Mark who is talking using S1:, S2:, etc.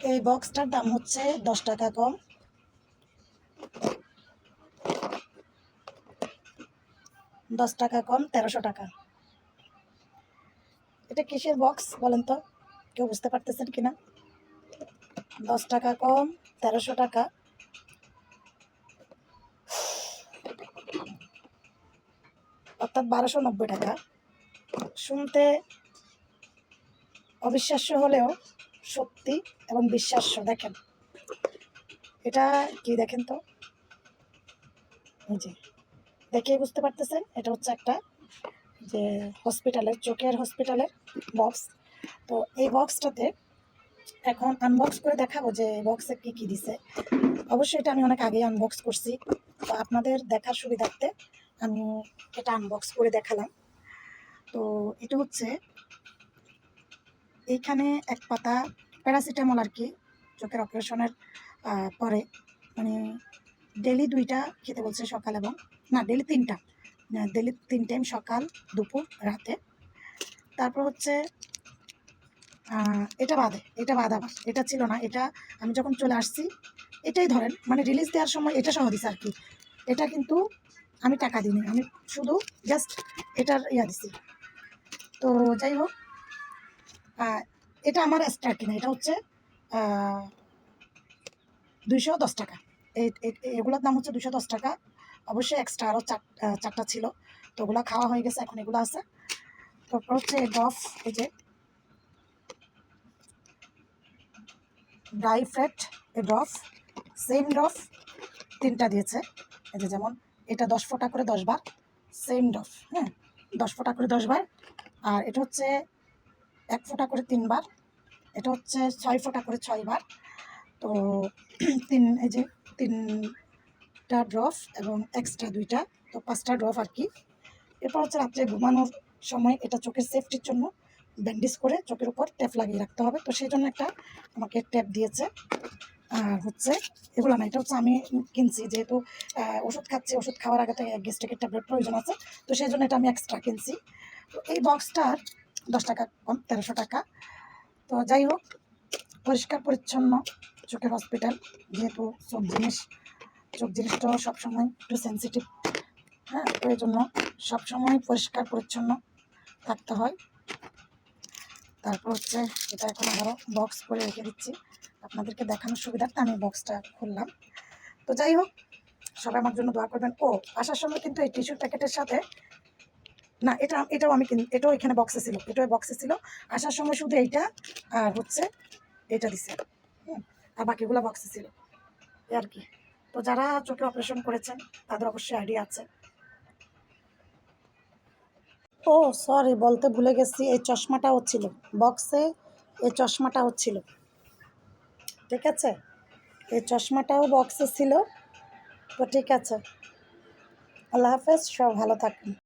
S1: এই বক্সটার দাম হচ্ছে দশ টাকা কম। দশ টাকা কম, তেরোশো টাকা। এটা কিসের বক্স বলেন তো? কেউ বুঝতে পারতেছেন কিনা? দশ টাকা কম, তেরোশো টাকা। অর্থাৎ বারোশো নব্বই টাকা। শুনতে অবিশ্বাস্য হলেও সত্যি এবং বিশ্বাস্য দেখেন। এটা কি দেখেন তো? যে, দেখেই বুঝতে পারতেছেন? এটা হচ্ছে একটা, যে হসপিটালের চোখের হসপিটালের বক্স তো এই বক্সটাতে এখন আনবক্স করে দেখাবো যে বক্সে কি কি দিছে। অবশ্যই এটা আমি অনেক আগেই আনবক্স করছি। তো আপনাদের দেখার সুবিধার্থে আমি এটা আনবক্স করে দেখালাম। তো এটা হচ্ছে এইখানে এক পাতা প্যারাসিটামল আর কি, চোখের অপারেশনের পরে। মানে ডেলি দুইটা খেতে বলছে সকাল এবং, না ডেলি তিনটা। ডেলি তিন টাইম সকাল, দুপুর, রাতে। তারপর হচ্ছে এটা বাদে, এটা বাদ আবার, এটা ছিল না, এটা আমি যখন চলে আসছি, এটাই ধরেন মানে রিলিজ দেওয়ার সময় এটা সহ দিছে আর কি। এটা কিন্তু আমি টাকা দিইনি, আমি শুধু জাস্ট এটার ইয়া দিছি। তো যাই হোক এটা আমার এক্সট্রা কিনা এটা হচ্ছে দুইশো দশ টাকা। এগুলোর দাম হচ্ছে দুশো দশ টাকা। অবশ্যই এক্সট্রা আরও চার চারটা ছিল। তো ওগুলো খাওয়া হয়ে গেছে, এখন এগুলো আছে। তারপর হচ্ছে ডফ এই যে ড্রাই ফ্রেট এ ডফ সেম ডফ তিনটা দিয়েছে। এই যে যেমন, এটা দশ ফোঁটা করে দশ বার সেম ডফ হ্যাঁ দশ ফোঁটা করে দশ বার। আর এটা হচ্ছে এক ফোঁটা করে তিনবার। এটা হচ্ছে ছয় ফোঁটা করে ছয় বার তো তিন, এই যে তিনটা ড্রপ এবং এক্সট্রা দুইটা, তো পাঁচটা ড্রপ আর কি। এরপর হচ্ছে রাত্রে ঘুমানোর সময় এটা চোখের সেফটির জন্য ব্যান্ডেজ করে চোখের উপর ট্যাপ লাগিয়ে রাখতে হবে। তো সেই জন্য একটা আমাকে ট্যাপ দিয়েছে। আর হচ্ছে এগুলো না, এটা হচ্ছে আমি কিনছি যেহেতু ওষুধ খাচ্ছি, ওষুধ খাওয়ার আগে তো গ্যাস্ট্রিকের ট্যাবলেট প্রয়োজন আছে। তো সেই জন্য এটা আমি এক্সট্রা কিনছি। তো এই বক্সটার দশ টাকা কম, তেরোশো টাকা। তো যাই হোক, পরিষ্কার, পরিচ্ছন্ন চোখের হসপিটাল যেহেতু সব জিনিস, চোখ জিনিসটাও সবসময় একটু সেন্সিটিভ হ্যাঁ ওই জন্য সবসময় পরিষ্কার, পরিচ্ছন্ন থাকতে হয়। তারপর হচ্ছে, এটা এখন আবারও বক্স করে রেখে দিচ্ছি। আপনাদেরকে দেখানোর সুবিধার্থে আমি বক্সটা খুললাম। তো যাই হোক, সবাই আমার জন্য দোয়া করবেন। ও, আসার সময় কিন্তু এই টিস্যুর প্যাকেটের সাথে না, এটা, এটাও আমি কিন, এটাও এখানে বক্সে ছিল। এটাও বক্সে ছিল। আসার সময় শুধু এইটা আর হচ্ছে এটা দিছে। আর বাকিগুলো বক্সে ছিল। এই আর কি। তো যারা চোখে অপারেশন করেছেন, তাদের অবশ্যই আইডিয়া আছে। ও সরি বলতে ভুলে গেছি। এই চশমাটাও ছিল। বক্সে এই চশমাটাও ছিল। ঠিক আছে? এই চশমাটাও বক্সে ছিল। তো ঠিক আছে। আল্লাহ হাফেজ, সব ভালো থাকুন